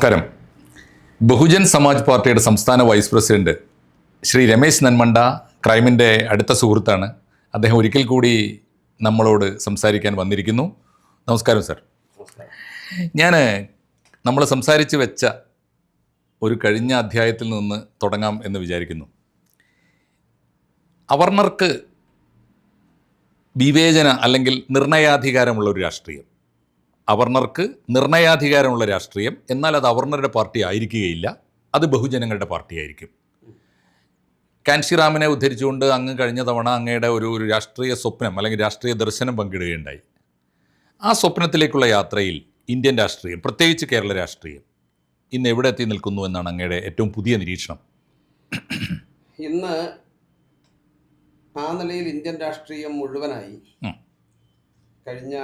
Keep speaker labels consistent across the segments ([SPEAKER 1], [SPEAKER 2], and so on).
[SPEAKER 1] നമസ്കാരം. ബഹുജൻ സമാജ് പാർട്ടിയുടെ സംസ്ഥാന വൈസ് പ്രസിഡന്റ് ശ്രീ രമേശ് നന്മണ്ട ക്രൈമിന്റെ അടുത്ത സുഹൃത്താണ്. അദ്ദേഹം ഒരിക്കൽ കൂടി നമ്മളോട് സംസാരിക്കാൻ വന്നിരിക്കുന്നു. നമസ്കാരം സർ. ഞാൻ നമ്മൾ സംസാരിച്ചു വെച്ച ഒരു കഴിഞ്ഞ അധ്യായത്തിൽ നിന്ന് തുടങ്ങാം എന്ന് വിചാരിക്കുന്നു. അവർണർക്ക് വിവേചന അല്ലെങ്കിൽ നിർണയാധികാരമുള്ള ഒരു രാഷ്ട്രീയം. അവർണർക്ക് നിർണയാധികാരമുള്ള രാഷ്ട്രീയം എന്നാൽ അത് അവർണരുടെ പാർട്ടി ആയിരിക്കുകയില്ല അത് ബഹുജനങ്ങളുടെ പാർട്ടി ആയിരിക്കും കാൻഷിറാമിനെ ഉദ്ധരിച്ചുകൊണ്ട് അങ്ങ് കഴിഞ്ഞ തവണ അങ്ങയുടെ ഒരു ഒരു രാഷ്ട്രീയ സ്വപ്നം അല്ലെങ്കിൽ രാഷ്ട്രീയ ദർശനം പങ്കിടുകയുണ്ടായി. ആ സ്വപ്നത്തിലേക്കുള്ള യാത്രയിൽ ഇന്ത്യൻ രാഷ്ട്രീയം പ്രത്യേകിച്ച് കേരള രാഷ്ട്രീയം ഇന്ന് എവിടെ എത്തി നിൽക്കുന്നു എന്നാണ് അങ്ങയുടെ ഏറ്റവും പുതിയ നിരീക്ഷണം.
[SPEAKER 2] ഇന്ന് ആ നിലയിൽ ഇന്ത്യൻ രാഷ്ട്രീയം മുഴുവനായി കഴിഞ്ഞ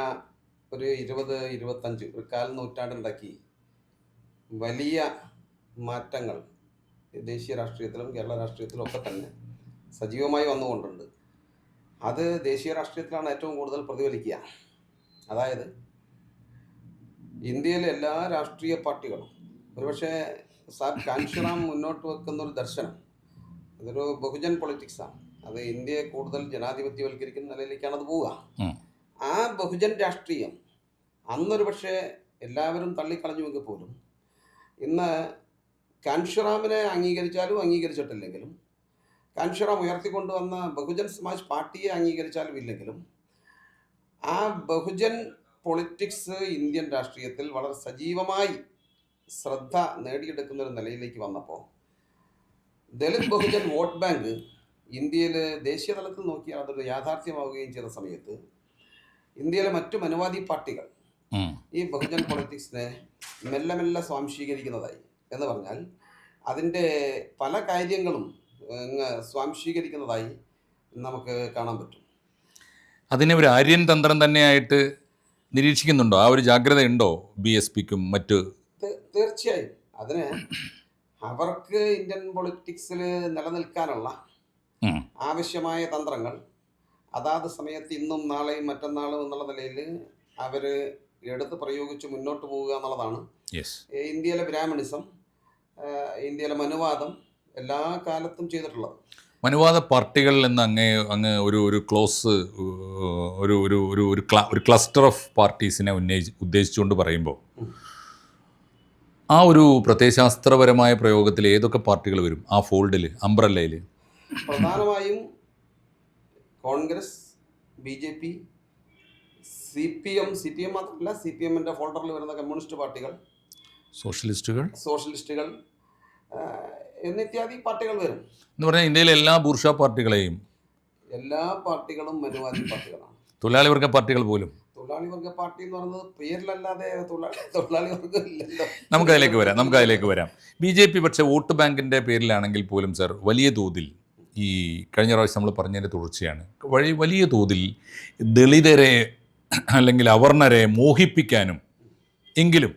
[SPEAKER 2] ഒരു ഇരുപത് ഇരുപത്തഞ്ച് ഒരു കാൽ നൂറ്റാണ്ടുണ്ടാക്കി വലിയ മാറ്റങ്ങൾ ദേശീയ രാഷ്ട്രീയത്തിലും കേരള രാഷ്ട്രീയത്തിലും ഒക്കെ തന്നെ സജീവമായി വന്നുകൊണ്ടുണ്ട്. അത് ദേശീയ രാഷ്ട്രീയത്തിലാണ് ഏറ്റവും കൂടുതൽ പ്രതിഫലിക്കുക. അതായത് ഇന്ത്യയിലെ എല്ലാ രാഷ്ട്രീയ പാർട്ടികളും ഒരുപക്ഷെ സാർ കാൻഷിറാം മുന്നോട്ട് വെക്കുന്ന ഒരു ദർശനം അതൊരു ബഹുജൻ പൊളിറ്റിക്സാണ്. അത് ഇന്ത്യയെ കൂടുതൽ ജനാധിപത്യവൽക്കരിക്കുന്ന നിലയിലേക്കാണ് അത് പോവുക. ആ ബഹുജൻ രാഷ്ട്രീയം അന്നൊരു പക്ഷേ എല്ലാവരും തള്ളിക്കളഞ്ഞുവെങ്കിൽ പോലും ഇന്ന് കാൻഷിറാമിനെ അംഗീകരിച്ചാലും അംഗീകരിച്ചിട്ടില്ലെങ്കിലും കാൻഷിറാം ഉയർത്തിക്കൊണ്ടുവന്ന ബഹുജൻ സമാജ് പാർട്ടിയെ അംഗീകരിച്ചാലും ഇല്ലെങ്കിലും ആ ബഹുജൻ പൊളിറ്റിക്സ് ഇന്ത്യൻ രാഷ്ട്രീയത്തിൽ വളരെ സജീവമായി ശ്രദ്ധ നേടിയെടുക്കുന്ന ഒരു നിലയിലേക്ക് വന്നപ്പോൾ ദളിത് ബഹുജൻ വോട്ട് ബാങ്ക് ഇന്ത്യയിൽ ദേശീയ തലത്തിൽ നോക്കിയാൽ അതൊരു യാഥാർത്ഥ്യമാവുകയും ചെയ്ത സമയത്ത് ഇന്ത്യയിലെ മറ്റു മനുവാദി പാർട്ടികൾ ഈ ബഹുജൻ പൊളിറ്റിക്സിനെ മെല്ലെ മെല്ലെ സ്വാംശീകരിക്കുന്നതായി എന്ന് പറഞ്ഞാൽ അതിന്റെ പല കാര്യങ്ങളും സ്വാംശീകരിക്കുന്നതായി നമുക്ക് കാണാൻ പറ്റും.
[SPEAKER 1] അതിനെ ഒരു ആര്യൻ തന്ത്രം തന്നെയായിട്ട് നിരീക്ഷിക്കുന്നുണ്ടോ? ആ ഒരു ജാഗ്രത ഉണ്ടോ ബി എസ് പിക്കും മറ്റ്?
[SPEAKER 2] തീർച്ചയായും. അതിന് അവർക്ക് ഇന്ത്യൻ പൊളിറ്റിക്സിൽ നിലനിൽക്കാനുള്ള
[SPEAKER 1] ആവശ്യമായ
[SPEAKER 2] തന്ത്രങ്ങൾ അതാത് സമയത്ത് ഇന്നും നാളെയും മറ്റന്നാളും എന്നുള്ള നിലയിൽ അവർ എടുത്ത് പ്രയോഗിച്ച് മുന്നോട്ട് പോവുക എന്നുള്ളതാണ്. ഇന്ത്യയിലെ ബ്രാഹ്മണിസം ഇന്ത്യയിലെ മനുവാദം എല്ലാ കാലത്തും ചെയ്തിട്ടുള്ളത്.
[SPEAKER 1] മനുവാദ പാർട്ടികളിൽ നിന്ന് അങ്ങേ അങ്ങ് ഒരു ഒരു ക്ലോസ് ഒരു ഒരു ഒരു ഒരു ക്ല- ഒരു ക്ലസ്റ്റർ ഓഫ് പാർട്ടീസിനെ ഉന്നയിച്ച് ഉദ്ദേശിച്ചുകൊണ്ട് പറയുമ്പോൾ ആ ഒരു പ്രത്യയശാസ്ത്രപരമായ പ്രയോഗത്തിൽ ഏതൊക്കെ പാർട്ടികൾ വരും? ആ ഫോൾഡിൽ അംബ്രല്ലയിൽ
[SPEAKER 2] പ്രധാനമായും Congress B J P C P M C P M മാത്രമല്ല സി പി എമ്മിന്റെ ഫോൾഡറിൽ വരുന്ന കമ്മ്യൂണിസ്റ്റ് പാർട്ടികൾ
[SPEAKER 1] സോഷ്യലിസ്റ്റുകൾ.
[SPEAKER 2] സോഷ്യലിസ്റ്റുകൾ എന്നിത്യാദി പാർട്ടികൾ വരും.
[SPEAKER 1] എന്ന് പറഞ്ഞാൽ ഇന്ത്യയിലെ എല്ലാ ബൂർഷ പാർട്ടികളെയും
[SPEAKER 2] എല്ലാ പാർട്ടികളും മനുവാദി പാർട്ടികളാണ്.
[SPEAKER 1] തൊഴിലാളി വർഗ പാർട്ടികൾ പോലും.
[SPEAKER 2] തൊഴിലാളി വർഗ പാർട്ടി എന്ന് പറയുന്നത് പേരിലല്ലാതെ തൊഴിലാളി തൊഴിലാളി വർഗം ഇല്ലല്ലോ.
[SPEAKER 1] നമുക്ക് അതിലേക്ക് വരാം നമുക്ക് അതിലേക്ക് വരാം. ബി ജെ പി പക്ഷേ വോട്ട് ബാങ്കിന്റെ പേരിലാണെങ്കിൽ പോലും സർ വലിയ തോതിൽ ഈ കഴിഞ്ഞ പ്രാവശ്യം നമ്മൾ പറഞ്ഞതിന്റെ തുടർച്ചയാണ്. വഴി വലിയ തോതിൽ ദളിതരെ അല്ലെങ്കിൽ അവർണരെ മോഹിപ്പിക്കാനും എങ്കിലും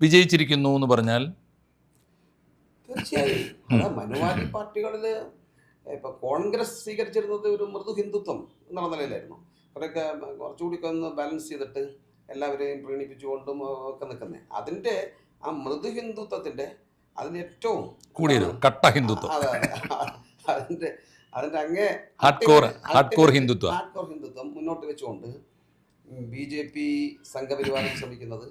[SPEAKER 1] വിജയിച്ചിരിക്കുന്നു എന്ന് പറഞ്ഞാൽ
[SPEAKER 2] തീർച്ചയായും. മനുവാദി പാർട്ടികളിൽ ഇപ്പൊ കോൺഗ്രസ് സ്വീകരിച്ചിരുന്നത് ഒരു മൃദു ഹിന്ദുത്വം എന്നുള്ള നിലയിലായിരുന്നു. അവരൊക്കെ കുറച്ചുകൂടി ഒന്ന് ബാലൻസ് ചെയ്തിട്ട് എല്ലാവരെയും പ്രീണിപ്പിച്ചുകൊണ്ടും ഒക്കെ നിൽക്കുന്നത് അതിന്റെ ആ മൃദു ഹിന്ദുത്വത്തിന്റെ അതിന് ഏറ്റവും
[SPEAKER 1] കൂടിയത് കട്ട ഹിന്ദുത്വം.
[SPEAKER 2] അതിന്റെ അതിന്റെ അങ്ങേ
[SPEAKER 1] ഹാർഡ്കോർ ഹാർഡ്കോർ ഹിന്ദുത്വം.
[SPEAKER 2] ഹാർഡ്കോർ ഹിന്ദുത്വം മുന്നോട്ട് വെച്ചുകൊണ്ട് ബി ജെ പി സംഘപരിവാരം ശ്രമിക്കുന്നത്.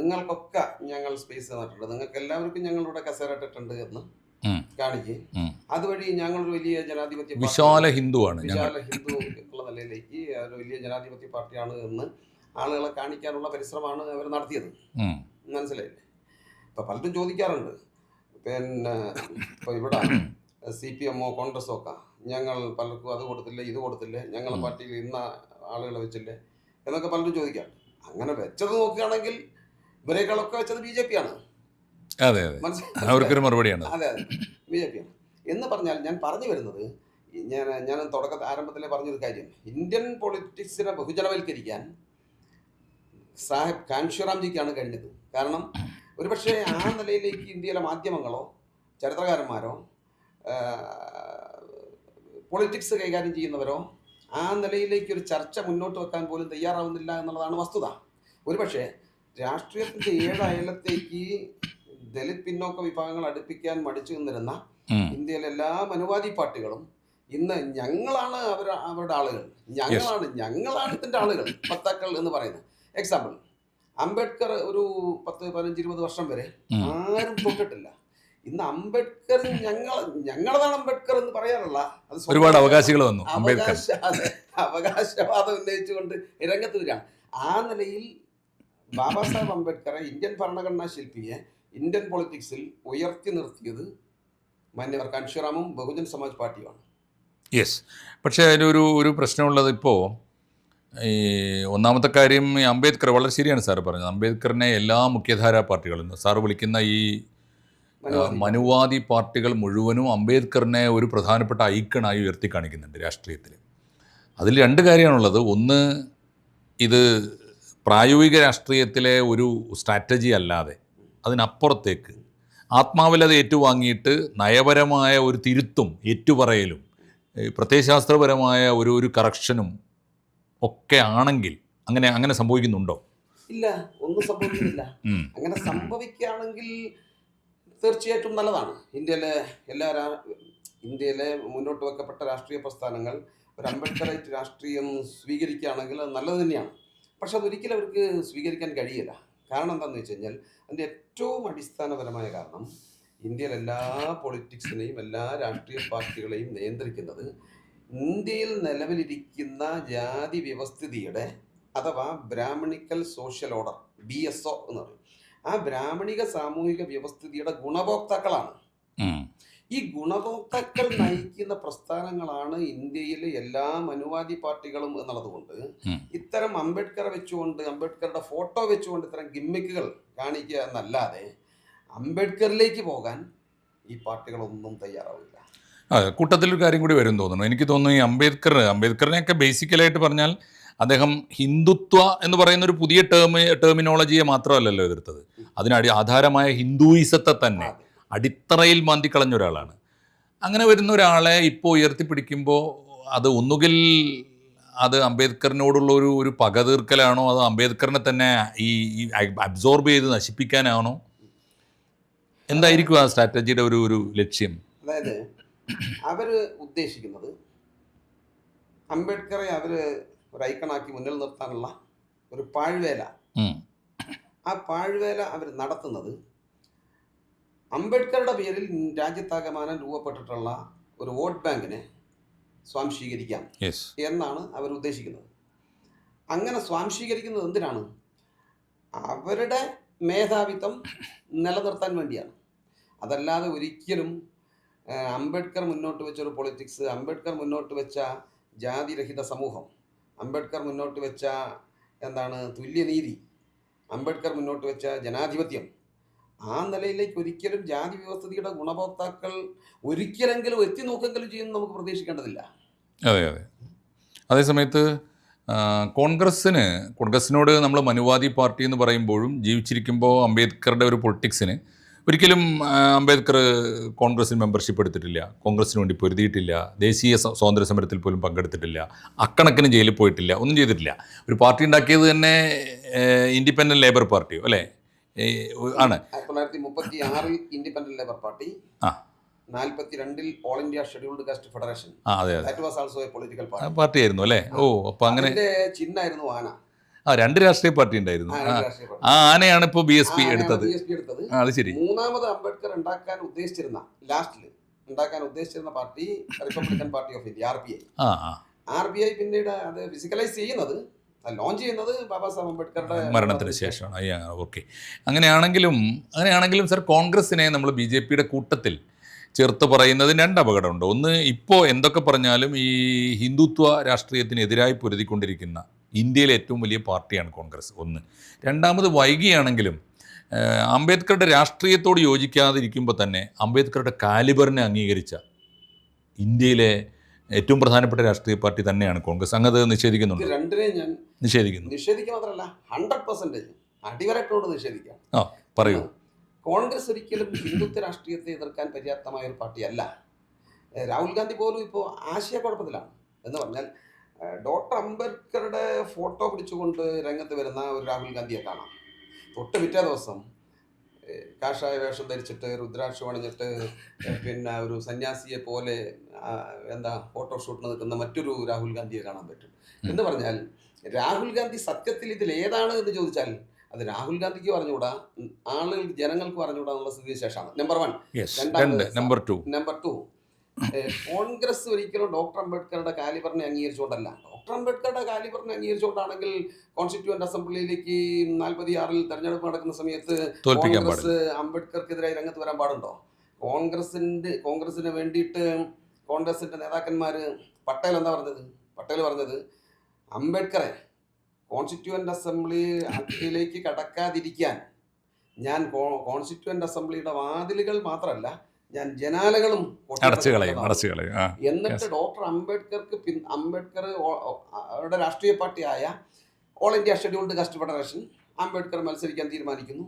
[SPEAKER 2] നിങ്ങൾക്കൊക്കെ ഞങ്ങൾ സ്പേസ് തന്നിട്ടുണ്ട് നിങ്ങൾക്ക് എല്ലാവർക്കും ഞങ്ങളിവിടെ കസേര ഇട്ടിട്ടുണ്ട് എന്ന് കാണിക്കുകയും. അതുവഴി ഞങ്ങളൊരു വലിയ ജനാധിപത്യ
[SPEAKER 1] വിശാല ഹിന്ദുവാണ്
[SPEAKER 2] വിശാല ഹിന്ദു എന്നുള്ള നിലയിലേക്ക് ഒരു വലിയ ജനാധിപത്യ പാർട്ടിയാണ് എന്ന് ആളുകളെ കാണിക്കാനുള്ള പരിശ്രമമാണ് അവർ നടത്തിയത്. മനസ്സിലായില്ലേ? ഇപ്പം പലരും ചോദിക്കാറുണ്ട്. പിന്നെ ഇപ്പൊ ഇവിടെ സി പി എമ്മോ കോൺഗ്രസ്സോ ഒക്കെ ഞങ്ങൾ പലർക്കും അത് കൊടുത്തില്ല ഇത് കൊടുത്തില്ല ഞങ്ങൾ
[SPEAKER 1] ഉം.
[SPEAKER 2] പാർട്ടിയിൽ ഇന്ന ആളുകളെ വെച്ചില്ലേ എന്നൊക്കെ പലരും ചോദിക്കാം. അങ്ങനെ വെച്ചത് നോക്കുകയാണെങ്കിൽ ഇവരെക്കാളൊക്കെ വെച്ചത് ബി ജെ പി ആണ്.
[SPEAKER 1] അതെ അതെ. അവർക്കൊരു മറുപടിയാണ്.
[SPEAKER 2] അതെ അതെ. ബി ജെ പി ആണ്. എന്ന് പറഞ്ഞാൽ ഞാൻ പറഞ്ഞു വരുന്നത് ഞാൻ ഞാൻ തുടക്ക ആരംഭത്തിലെ പറഞ്ഞൊരു കാര്യം. ഇന്ത്യൻ പൊളിറ്റിക്സിനെ ബഹുജനവൽക്കരിക്കാൻ സാഹിബ് കാൻഷിറാംജിക്കാണ് കഴിഞ്ഞത്. കാരണം ഒരുപക്ഷെ ആ നിലയിലേക്ക് ഇന്ത്യയിലെ മാധ്യമങ്ങളോ ചരിത്രകാരന്മാരോ പൊളിറ്റിക്സ് കൈകാര്യം ചെയ്യുന്നവരോ ആ നിലയിലേക്ക് ഒരു ചർച്ച മുന്നോട്ട് വെക്കാൻ പോലും തയ്യാറാവുന്നില്ല എന്നുള്ളതാണ് വസ്തുത. ഒരുപക്ഷെ രാഷ്ട്രീയത്തിന്റെ ഏഴ് അയലത്തേക്ക് ദലിത് പിന്നോക്ക വിഭാഗങ്ങൾ അടുപ്പിക്കാൻ മടിച്ചു നിന്നിരുന്ന ഇന്ത്യയിലെ എല്ലാ മനുവാദി പാർട്ടികളും ഇന്ന് ഞങ്ങളാണ് അവർ അവരുടെ ആളുകൾ. ഞങ്ങളാണ് ഞങ്ങളാണ് ഇതിന്റെ ആളുകൾ പത്താക്കൾ എന്ന് പറയുന്നത്. എക്സാമ്പിൾ അംബേദ്കർ ഒരു പത്ത് പതിനഞ്ച് ഇരുപത് വർഷം വരെ ആരും തൊട്ടിട്ടില്ല. ഇന്ന് അംബേദ്കർ ഞങ്ങൾ ഞങ്ങളതാണ് അംബേദ്കർ എന്ന് പറയാറില്ല. അത്
[SPEAKER 1] ഒരുപാട് അവകാശികൾ വന്നു അംബേദ്കർ.
[SPEAKER 2] അവകാശവാദം ഉന്നയിച്ചുകൊണ്ട് രംഗത്ത് വരികയാണ് ആ നിലയിൽ ബാബാ സാഹേബ് അംബേദ്കറെ ഇന്ത്യൻ ഭരണഘടനാ ശില്പിയെ ഇന്ത്യൻ പൊളിറ്റിക്സിൽ ഉയർത്തി നിർത്തിയത് മാന്യവർ കൺഷുറാമും ബഹുജൻ സമാജ് പാർട്ടിയുമാണ്.
[SPEAKER 1] യെസ് പക്ഷേ അതിനൊരു ഒരു പ്രശ്നമുള്ളത് ഇപ്പോൾ ഈ ഒന്നാമത്തെ കാര്യം ഈ അംബേദ്കർ വളരെ ശരിയാണ് സാർ പറഞ്ഞത്. അംബേദ്കറിനെ എല്ലാ മുഖ്യധാരാ പാർട്ടികളും സാർ വിളിക്കുന്ന ഈ
[SPEAKER 2] മനുവാദി.
[SPEAKER 1] പാർട്ടികൾ മുഴുവനും അംബേദ്കറിനെ ഒരു പ്രധാനപ്പെട്ട ഐക്കണായി ഉയർത്തി കാണിക്കുന്നുണ്ട് രാഷ്ട്രീയത്തിൽ അതിൽ രണ്ട് കാര്യമാണുള്ളത്. ഒന്ന് ഇത് പ്രായോഗിക രാഷ്ട്രീയത്തിലെ ഒരു സ്ട്രാറ്റജി അല്ലാതെ അതിനപ്പുറത്തേക്ക് ആത്മാവിൽ അത് ഏറ്റുവാങ്ങിയിട്ട് നയപരമായ ഒരു തിരുത്തും ഏറ്റുപറയലും പ്രത്യയശാസ്ത്രപരമായ ഒരു ഒരു കറക്ഷനും ഒക്കെ ആണെങ്കിൽ അങ്ങനെ അങ്ങനെ സംഭവിക്കുന്നുണ്ടോ?
[SPEAKER 2] ഇല്ല ഒന്നും സംഭവിക്കുന്നില്ല. അങ്ങനെ സംഭവിക്കുകയാണെങ്കിൽ തീർച്ചയായിട്ടും നല്ലതാണ്. ഇന്ത്യയിലെ എല്ലാ ഇന്ത്യയിലെ മുന്നോട്ട് വെക്കപ്പെട്ട രാഷ്ട്രീയ പ്രസ്ഥാനങ്ങൾ ഒരു അംബേദ്കറേറ്റ് രാഷ്ട്രീയം സ്വീകരിക്കുകയാണെങ്കിൽ അത് നല്ലത് തന്നെയാണ്. പക്ഷെ അതൊരിക്കലും അവർക്ക് സ്വീകരിക്കാൻ കഴിയില്ല. കാരണം എന്താണെന്ന് വെച്ച് കഴിഞ്ഞാൽ അതിന്റെ ഏറ്റവും അടിസ്ഥാനപരമായ കാരണം ഇന്ത്യയിലെ എല്ലാ പൊളിറ്റിക്സിനെയും എല്ലാ രാഷ്ട്രീയ പാർട്ടികളെയും നിയന്ത്രിക്കുന്നത് ഇന്ത്യയിൽ നിലവിലിരിക്കുന്ന ജാതി വ്യവസ്ഥിതിയുടെ അഥവാ brahminical social order B S O എന്ന് പറയും. ആ ബ്രാഹ്മണിക സാമൂഹിക വ്യവസ്ഥിതിയുടെ ഗുണഭോക്താക്കളാണ്. ഈ ഗുണഭോക്താക്കൾ നയിക്കുന്ന പ്രസ്ഥാനങ്ങളാണ് ഇന്ത്യയിലെ എല്ലാ മനുവാദി പാർട്ടികളും എന്നുള്ളതുകൊണ്ട്. ഇത്തരം അംബേദ്കർ വെച്ചുകൊണ്ട് അംബേദ്കറുടെ ഫോട്ടോ വെച്ചുകൊണ്ട് ഇത്തരം ഗിമ്മിക്കുകൾ കാണിക്കുക എന്നല്ലാതെ അംബേദ്കറിലേക്ക് പോകാൻ ഈ പാർട്ടികളൊന്നും തയ്യാറാവില്ല.
[SPEAKER 1] കൂട്ടത്തിൽ കൂട്ടത്തിലൊരു കാര്യം കൂടി വരും തോന്നുന്നു. എനിക്ക് തോന്നുന്നു ഈ അംബേദ്കർ അംബേദ്കറിനെയൊക്കെ ബേസിക്കലായിട്ട് പറഞ്ഞാൽ അദ്ദേഹം ഹിന്ദുത്വ എന്ന് പറയുന്ന ഒരു പുതിയ ടേമ് ടേമിനോളജിയെ മാത്രമല്ലല്ലോ എതിർത്തത്. അതിനടി ആധാരമായ ഹിന്ദുയിസത്തെ തന്നെ. അടിത്തറയിൽ മാന്തിക്കളഞ്ഞ ഒരാളാണ്. അങ്ങനെ വരുന്ന ഒരാളെ ഇപ്പോൾ ഉയർത്തിപ്പിടിക്കുമ്പോൾ അത് ഒന്നുകിൽ അത് അംബേദ്കറിനോടുള്ള ഒരു ഒരു പക തീർക്കലാണോ അത് അംബേദ്കറിനെ തന്നെ ഈ അബ്സോർബ് ചെയ്ത് നശിപ്പിക്കാനാണോ? എന്തായിരിക്കും ആ സ്ട്രാറ്റജിയുടെ ഒരു ഒരു ലക്ഷ്യം?
[SPEAKER 2] അതായത് അവർ ഉദ്ദേശിക്കുന്നത് അംബേദ്കറെ അവർ ഒരു ഐക്കണാക്കി മുന്നിൽ നിർത്താനുള്ള ഒരു പാഴ്വേല. ആ പാഴ്വേല അവർ നടത്തുന്നത് അംബേദ്കറുടെ പേരിൽ രാജ്യത്താകമാനം രൂപപ്പെട്ടിട്ടുള്ള ഒരു വോട്ട് ബാങ്കിനെ സ്വാംശീകരിക്കാം എന്നാണ് അവർ ഉദ്ദേശിക്കുന്നത്. അങ്ങനെ സ്വാംശീകരിക്കുന്നത് എന്തിനാണ്? അവരുടെ മേധാവിത്വം നിലനിർത്താൻ വേണ്ടിയാണ്. അതല്ലാതെ ഒരിക്കലും അംബേദ്കർ മുന്നോട്ട് വെച്ച ഒരു പൊളിറ്റിക്സ് അംബേദ്കർ മുന്നോട്ട് വെച്ച ജാതിരഹിത സമൂഹം അംബേദ്കർ മുന്നോട്ട് വെച്ച എന്താണ് തുല്യനീതി അംബേദ്കർ മുന്നോട്ട് വെച്ച ജനാധിപത്യം. ആ നിലയിലേക്ക് ഒരിക്കലും ജാതി വ്യവസ്ഥയുടെ ഗുണഭോക്താക്കൾ ഒരിക്കലെങ്കിലും എത്തി നോക്കെങ്കിലും ചെയ്യുമെന്ന് നമുക്ക് പ്രതീക്ഷിക്കേണ്ടതില്ല.
[SPEAKER 1] അതെ അതെ. അതേസമയത്ത് കോൺഗ്രസ്സിന് കോൺഗ്രസ്സിനോട് നമ്മൾ മനുവാദി പാർട്ടി എന്ന് പറയുമ്പോഴും ജീവിച്ചിരിക്കുമ്പോൾ അംബേദ്കറുടെ ഒരു പൊളിറ്റിക്സിന് ഒരിക്കലും അംബേദ്കർ കോൺഗ്രസിന് മെമ്പർഷിപ്പ് എടുത്തിട്ടില്ല. കോൺഗ്രസിന് വേണ്ടി പൊരുതിയിട്ടില്ല. ദേശീയ സ്വ- സ്വാതന്ത്ര്യ സമരത്തിൽ പോലും പങ്കെടുത്തിട്ടില്ല. അക്കണക്കിന് ജയിലിൽ പോയിട്ടില്ല. ഒന്നും ചെയ്തിട്ടില്ല. ഒരു പാർട്ടി ഉണ്ടാക്കിയത് തന്നെ ഇൻഡിപെൻഡന്റ് ലേബർ പാർട്ടിയോ അല്ലേ? ആണ്.
[SPEAKER 2] തൊള്ളായിരത്തി മുപ്പത്തി ആറിൽ ഇൻഡിപെൻഡന്റ് ലേബർ പാർട്ടി
[SPEAKER 1] ആ.
[SPEAKER 2] നാൽപ്പത്തി രണ്ടിൽ all India scheduled caste federation
[SPEAKER 1] ആ അതെ അതെ.
[SPEAKER 2] That was also a political party
[SPEAKER 1] ആയിരുന്നു അല്ലേ? ഓ അപ്പോൾ അങ്ങനെ
[SPEAKER 2] ചിഹ്നായിരുന്നു ചിഹ്നമായിരുന്നു ആന.
[SPEAKER 1] ആ രണ്ട് രാഷ്ട്രീയ പാർട്ടി ഉണ്ടായിരുന്നു.
[SPEAKER 2] ആ,
[SPEAKER 1] ആനയാണ് ഇപ്പോൾ ബി എസ് പി എടുത്തത്. അത് ശരി.
[SPEAKER 2] മൂന്നാമത് അംബേദ്കർ ഉണ്ടാക്കാൻ ഉദ്ദേശിച്ചിരുന്ന ലാസ്റ്റിൽ ഉണ്ടാക്കാൻ ഉദ്ദേശിച്ചിരുന്ന party Republican party of India R B I. R B I പിന്നീട് അത് ഫിസിക്കലൈസ് ചെയ്യുന്നത് ലോഞ്ച് ചെയ്യുന്നത് ബാബാ സാഹബ് അംബേദ്കറുടെ
[SPEAKER 1] മരണത്തിന് ശേഷമാണ്. അയ്യാ ഓക്കെ. അങ്ങനെയാണെങ്കിലും അങ്ങനെയാണെങ്കിലും സർ കോൺഗ്രസിനെ നമ്മൾ ബി ജെ പിയുടെ കൂട്ടത്തിൽ ചേർത്ത് പറയുന്നതിന് രണ്ട് അപകടമുണ്ട്. ഒന്ന് ഇപ്പോൾ എന്തൊക്കെ പറഞ്ഞാലും ഈ ഹിന്ദുത്വ രാഷ്ട്രീയത്തിനെതിരായി പൊരുതിക്കൊണ്ടിരിക്കുന്ന ഇന്ത്യയിലെ ഏറ്റവും വലിയ പാർട്ടിയാണ് കോൺഗ്രസ് ഒന്ന്. രണ്ടാമത് വൈകിയാണെങ്കിലും അംബേദ്കറുടെ രാഷ്ട്രീയത്തോട് യോജിക്കാതിരിക്കുമ്പോൾ തന്നെ അംബേദ്കറുടെ കാലിബറിനെ അംഗീകരിച്ച ഇന്ത്യയിലെ ഏറ്റവും പ്രധാനപ്പെട്ട രാഷ്ട്രീയ പാർട്ടി തന്നെയാണ് കോൺഗ്രസ്.
[SPEAKER 2] അങ്ങനെ
[SPEAKER 1] നിഷേധിക്കുന്നുണ്ട്?
[SPEAKER 2] രണ്ടിനെ ഞാൻ
[SPEAKER 1] നിഷേധിക്കുന്നു.
[SPEAKER 2] നിഷേധിക്കുക മാത്രമല്ല ഹൺഡ്രഡ് പെർസെന്റേജ് അടിവരട്ടോട് നിഷേധിക്കാം.
[SPEAKER 1] ആ പറയൂ.
[SPEAKER 2] കോൺഗ്രസ് ഒരിക്കലും ഹിന്ദുത്വ രാഷ്ട്രീയത്തെ എതിർക്കാൻ പര്യാപ്തമായ ഒരു പാർട്ടിയല്ല രാഹുൽ ഗാന്ധി പോലും ഇപ്പോൾ ആശയക്കുഴപ്പത്തിലാണ് എന്ന് പറഞ്ഞാൽ ഡോക്ടർ അംബേദ്കറുടെ ഫോട്ടോ പിടിച്ചുകൊണ്ട് രംഗത്ത് വരുന്ന ഒരു രാഹുൽ ഗാന്ധിയെ കാണാം. തൊട്ട് പിറ്റേ ദിവസം കാഷായ വേഷം ധരിച്ചിട്ട് രുദ്രാക്ഷം അണിഞ്ഞിട്ട് പിന്നെ ഒരു സന്യാസിയെ പോലെ എന്താ ഫോട്ടോ ഫോട്ടോഷൂട്ടിന് നിൽക്കുന്ന മറ്റൊരു രാഹുൽ ഗാന്ധിയെ കാണാൻ പറ്റും. എന്ന് പറഞ്ഞാൽ രാഹുൽ ഗാന്ധി സത്യത്തിൽ ഇതിൽ ഏതാണ് എന്ന് ചോദിച്ചാൽ അത് രാഹുൽ ഗാന്ധിക്ക് പറഞ്ഞുകൂടാ ആളുകൾ ജനങ്ങൾക്ക് പറഞ്ഞുകൂടാ എന്നുള്ള സ്ഥിതിവിശേഷമാണ്. Number one
[SPEAKER 1] number two
[SPEAKER 2] number two Congress ഒരിക്കലും ഡോക്ടർ അംബേദ്കറുടെ കാലിബറിനെ അംഗീകരിച്ചുകൊണ്ടല്ല. ഡോക്ടർ അംബേദ്കറുടെ കാലിബറിനെ അംഗീകരിച്ചുകൊണ്ടാണെങ്കിൽ കോൺസ്റ്റിറ്റ്യൂവന്റ് അസംബ്ലിയിലേക്ക് നാൽപ്പത്തി ആറിൽ തെരഞ്ഞെടുപ്പ് നടക്കുന്ന സമയത്ത് കോൺഗ്രസ് അംബേദ്കർക്കെതിരായി രംഗത്ത് വരാൻ പാടുണ്ടോ? കോൺഗ്രസിന്റെ കോൺഗ്രസിന് വേണ്ടിയിട്ട് കോൺഗ്രസിന്റെ നേതാക്കന്മാർ പട്ടേൽ എന്താ പറഞ്ഞത്? പട്ടേൽ പറഞ്ഞത് അംബേദ്കറെ കോൺസ്റ്റിറ്റ്യൂവന്റ് അസംബ്ലിയിലേക്ക് കടക്കാതിരിക്കാൻ ഞാൻ കോൺസ്റ്റിറ്റ്യൂവന്റ് അസംബ്ലിയുടെ വാതിലുകൾ മാത്രമല്ല ഞാൻ ജനാലകളും
[SPEAKER 1] അടച്ചു കളയും അടച്ചു കളയും. ആ
[SPEAKER 2] എന്നിട്ട് ഡോക്ടർ അംബേദ്കർക്ക് പിൻ അംബേദ്കർ അവരുടെ രാഷ്ട്രീയ പാർട്ടിയായ all India scheduled caste federation Ambedkar മത്സരിക്കാൻ തീരുമാനിക്കുന്നു.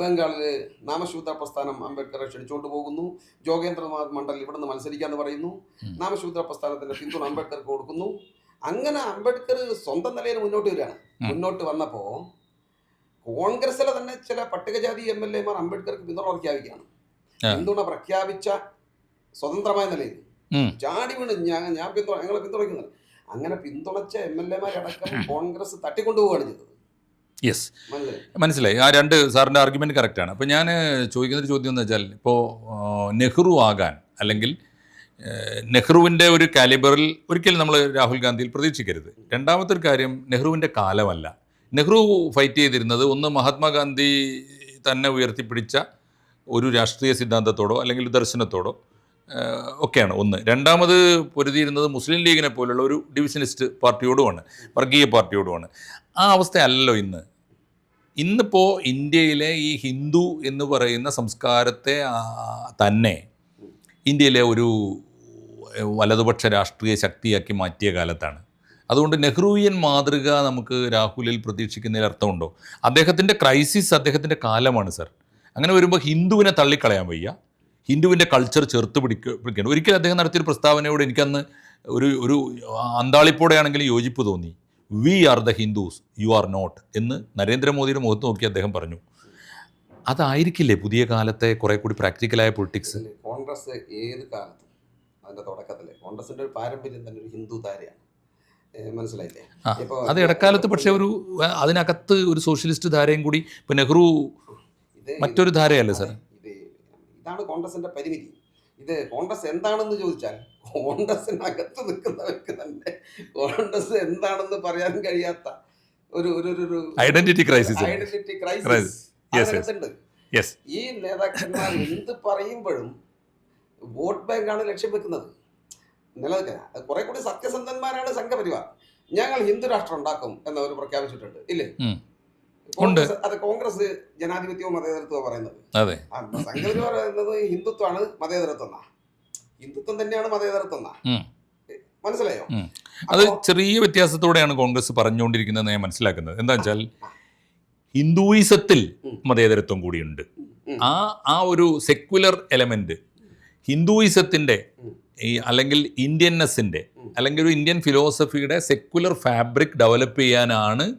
[SPEAKER 2] ബംഗാളിൽ നാമശൂദ്ര പ്രസ്ഥാനം അംബേദ്കറെ ക്ഷണിച്ചുകൊണ്ട് പോകുന്നു. ജോഗേന്ദ്രനാഥ് മണ്ഡൽ ഇവിടെ നിന്ന് മത്സരിക്കാന്ന് പറയുന്നു. നാമശൂദ്ര പ്രസ്ഥാനത്തിന്റെ പിന്തുണ അംബേദ്കർക്ക് കൊടുക്കുന്നു. അങ്ങനെ അംബേദ്കർ സ്വന്തം നിലയിൽ മുന്നോട്ട് വരികയാണ്. മുന്നോട്ട് വന്നപ്പോൾ കോൺഗ്രസിലെ തന്നെ ചില പട്ടികജാതി എം എൽ എമാർ അംബേദ്കർക്ക് പിന്തുണ പ്രഖ്യാപിക്കുകയാണ്. പിന്തുണ പ്രഖ്യാപിച്ച സ്വതന്ത്രമായ നിലയിൽ. ചാടി വീണ് ഞാൻ ഞാൻ പിന്തുണ ഞങ്ങളെ പിന്തുണയ്ക്കുന്നത് അങ്ങനെ പിന്തുണച്ച എം എൽ എമാരടക്കം കോൺഗ്രസ് തട്ടിക്കൊണ്ടുപോവുകയാണ് ചെയ്തത്.
[SPEAKER 1] യെസ്
[SPEAKER 2] മനസ്സിലായി?
[SPEAKER 1] ആ രണ്ട് സാറിന്റെ ആർഗ്യുമെന്റ് കറക്റ്റാണ് അപ്പോൾ ഞാൻ ചോദിക്കുന്നൊരു ചോദ്യം എന്ന് വെച്ചാൽ ഇപ്പോൾ നെഹ്റു ആകാൻ അല്ലെങ്കിൽ നെഹ്റുവിന്റെ ഒരു കാലിബറിൽ ഒരിക്കലും നമ്മൾ രാഹുൽ ഗാന്ധിയിൽ പ്രതീക്ഷിക്കരുത്. രണ്ടാമത്തെ ഒരു കാര്യം നെഹ്റുവിന്റെ കാലമല്ല. നെഹ്റു ഫൈറ്റ് ചെയ്തിരുന്നത് ഒന്ന് മഹാത്മാഗാന്ധി തന്നെ ഉയർത്തിപ്പിടിച്ച ഒരു രാഷ്ട്രീയ സിദ്ധാന്തത്തോടോ അല്ലെങ്കിൽ ദർശനത്തോടോ ഒക്കെയാണ് ഒന്ന്. രണ്ടാമത് പൊരുതിയിരുന്നത് മുസ്ലിം ലീഗിനെ പോലുള്ള ഒരു ഡിവിഷനിസ്റ്റ് പാർട്ടിയോടുമാണ് വർഗീയ പാർട്ടിയോടുമാണ്. ആ അവസ്ഥയല്ലല്ലോ ഇന്ന്. ഇന്നിപ്പോൾ ഇന്ത്യയിലെ ഈ ഹിന്ദു എന്ന് പറയുന്ന സംസ്കാരത്തെ തന്നെ ഇന്ത്യയിലെ ഒരു വലതുപക്ഷ രാഷ്ട്രീയ ശക്തിയാക്കി മാറ്റിയ കാലത്താണ്. അതുകൊണ്ട് നെഹ്റുവിയൻ മാതൃക നമുക്ക് രാഹുലിൽ പ്രതീക്ഷിക്കുന്നതിൽ അർത്ഥമുണ്ടോ? അദ്ദേഹത്തിന്റെ ക്രൈസിസ് അദ്ദേഹത്തിന്റെ കാലമാണ് സർ. അങ്ങനെ വരുമ്പോൾ ഹിന്ദുവിനെ തള്ളിക്കളയാൻ വയ്യ. ഹിന്ദുവിന്റെ കൾച്ചർ ചേർത്ത് പിടിക്ക പിടിക്കണം. ഒരിക്കലും അദ്ദേഹം നടത്തിയൊരു പ്രസ്താവനയോട് എനിക്കന്ന് ഒരു ഒരു അന്താളിപ്പോടെയാണെങ്കിലും യോജിപ്പ് തോന്നി. We are the Hindus you are not എന്ന് നരേന്ദ്രമോദിയുടെ മുഖത്ത് നോക്കി അദ്ദേഹം പറഞ്ഞു. അതായിരിക്കില്ലേ പുതിയ കാലത്തെ കുറെ കൂടി പ്രാക്ടിക്കലായ പൊളിറ്റിക്സ്
[SPEAKER 2] കോൺഗ്രസ് ഏത് കാലത്തും അതിന്റെ തുടക്കത്തിൽ കോൺഗ്രസിന്റെ ഒരു പാരമ്പര്യം തന്നെ ഒരു ഹിന്ദു ധാരയാണ് മനസ്സിലായില്ലേ?
[SPEAKER 1] അത് ഇടക്കാലത്ത് പക്ഷേ ഒരു അതിനകത്ത് ഒരു സോഷ്യലിസ്റ്റ് ധാരയും കൂടി ഇപ്പോൾ നെഹ്റു മറ്റൊരു ധാരയല്ലേ സാർ
[SPEAKER 2] ഇത് ഇതാണ് കോൺഗ്രസിന്റെ പരിമിതി. ഇത് കോൺഗ്രസ് എന്താണെന്ന് ചോദിച്ചാൽ കോൺഗ്രസിനകത്ത് നിൽക്കുന്നവർക്ക് തന്നെ കോൺഗ്രസ് എന്താണെന്ന് പറയാൻ കഴിയാത്ത ഒരു ഒരു ഒരു-
[SPEAKER 1] ഐഡന്റിറ്റി ക്രൈസിസ്
[SPEAKER 2] ഐഡന്റിറ്റി ക്രൈസിസ് ഈ നേതാക്കന്മാർ എന്ത് പറയുമ്പോഴും വോട്ട് ബാങ്കാണ് ലക്ഷ്യം വെക്കുന്നത്. നിലനിൽക്കാൻ കുറെ കൂടി സത്യസന്ധന്മാരാണ് സംഘപരിവാർ. ഞങ്ങൾ ഹിന്ദു രാഷ്ട്രം ഉണ്ടാക്കും എന്നവർ പ്രഖ്യാപിച്ചിട്ടുണ്ട്. ഇല്ലേ? അത് കോൺഗ്രസ് ജനാധിപത്യവും മതേതരത്വവും പറയുന്നത്.
[SPEAKER 1] അതെ.
[SPEAKER 2] സംഘപരിവാർ പറയുന്നത് ഹിന്ദുത്വമാണ് മതേതരത്വം ഹിന്ദുത്വം തന്നെയാണ് മതേതരത്വം മനസ്സിലായോ?
[SPEAKER 1] അത് ചെറിയ വ്യത്യാസത്തോടെയാണ് കോൺഗ്രസ് പറഞ്ഞുകൊണ്ടിരിക്കുന്നത് ഞാൻ മനസ്സിലാക്കുന്നത്. എന്താ വെച്ചാൽ ഹിന്ദുയിസത്തിൽ. മതേതരത്വം കൂടിയുണ്ട്. ആ ആ ഒരു സെക്യുലർ എലമെന്റ് ഹിന്ദുയിസത്തിന്റെ ഈ അല്ലെങ്കിൽ ഇന്ത്യൻനെസ്സിന്റെ അല്ലെങ്കിൽ ഒരു ഇന്ത്യൻ ഫിലോസഫിയുടെ സെക്യുലർ ഫാബ്രിക് ഡെവലപ്പ് ചെയ്യാനാണ്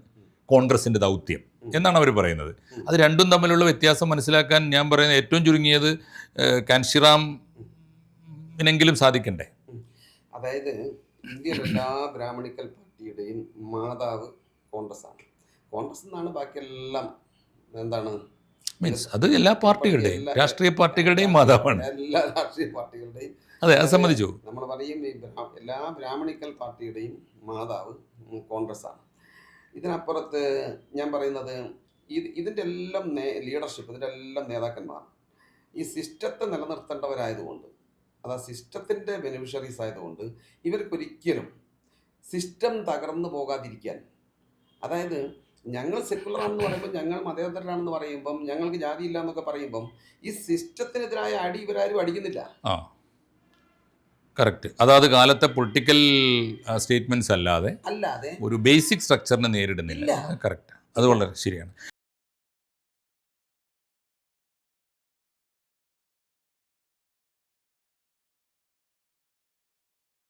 [SPEAKER 1] കോൺഗ്രസിന്റെ ദൗത്യം. എന്നാണ് അവർ പറയുന്നത്. അത് രണ്ടും തമ്മിലുള്ള വ്യത്യാസം മനസ്സിലാക്കാൻ ഞാൻ പറയുന്നത് ഏറ്റവും ചുരുങ്ങിയത് കാൻഷിറാമിനെങ്കിലും സാധിക്കണ്ടേ?
[SPEAKER 2] അതായത് ഇന്ത്യയിലെ എല്ലാ ബ്രാഹ്മണിക്കൽ പാർട്ടിയുടെയും മാതാവ് കോൺഗ്രസ് ആണ് കോൺഗ്രസ് എന്നാണ് ബാക്കിയെല്ലാം എന്താണ്?
[SPEAKER 1] മീൻസ് അത് എല്ലാ പാർട്ടികളുടെയും രാഷ്ട്രീയ പാർട്ടികളുടെയും മാതാവാണ്.
[SPEAKER 2] എല്ലാ രാഷ്ട്രീയ പാർട്ടികളുടെയും.
[SPEAKER 1] അതെ അത് സമ്മതിച്ചു.
[SPEAKER 2] നമ്മൾ പറയും എല്ലാ ബ്രാഹ്മണിക്കൽ പാർട്ടിയുടെയും മാതാവ് കോൺഗ്രസ് ആണ് ഇതിനപ്പുറത്ത് ഞാൻ പറയുന്നത് ഇത് ഇതിന്റെ എല്ലാം നേ ലീഡർഷിപ്പ് ഇതിന്റെ എല്ലാം നേതാക്കന്മാർ ഈ സിസ്റ്റത്തെ നിലനിർത്തേണ്ടവരായതുകൊണ്ട് അതാ സിസ്റ്റത്തിന്റെ ബെനിഫിഷ്യറീസ് ആയതുകൊണ്ട് ഇവർക്കൊരിക്കലും സിസ്റ്റം തകർന്നു പോകാതിരിക്കാൻ അതായത് ഞങ്ങൾ സെക്കുലർ ആണെന്ന് പറയുമ്പോൾ ഞങ്ങൾ മതേതരനാണെന്ന് പറയുമ്പം ഞങ്ങൾക്ക് ജാതിയില്ല എന്നൊക്കെ പറയുമ്പം ഈ സിസ്റ്റത്തിനെതിരായ അടി ഇവരാരും അടിക്കുന്നില്ല.
[SPEAKER 1] കറക്റ്റ്. അതാത് കാലത്തെ പൊളിറ്റിക്കൽ സ്റ്റേറ്റ്മെന്റ്സ് അല്ലാതെ ഒരു ബേസിക് സ്ട്രക്ചറിനെ നേരിടുന്നില്ല. കറക്റ്റ്. അത് വളരെ ശരിയാണ്.